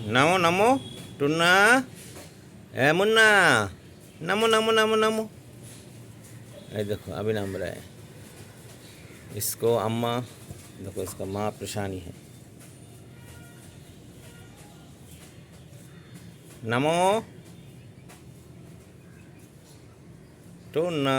नमो नमो, टुन्ना। ए, मुन्ना। नमो नमो नमो ये देखो, अभी नाम रहा है। इसको अम्मा, देखो, इसका माँ परेशानी है। नमो। टुन्ना।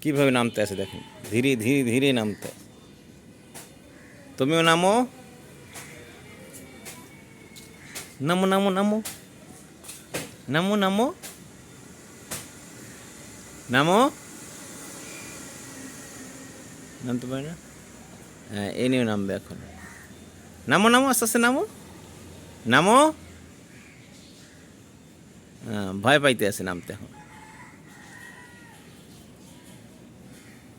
কীভাবে নামতে আছে দেখেন। ধীরে ধীরে ধীরে নামতে। তুমিও নামো। নামো নামো নামো। নামো নামো। নামো। নামতে পারে না? হ্যাঁ এ নিয়েও নামবে এখন। নামো নামো, আস্তে আস্তে নামো। নামো। হ্যাঁ ভয় পাইতে আছে নামতে এখন।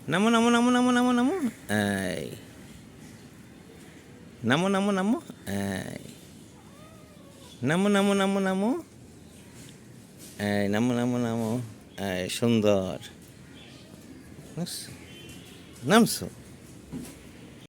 নামো নামো নামো নামো নামো নামো এই নামো নামো নামো এই নামো নামো নামো নামো এই নামো নামো নামো এই সুন্দর নামছো?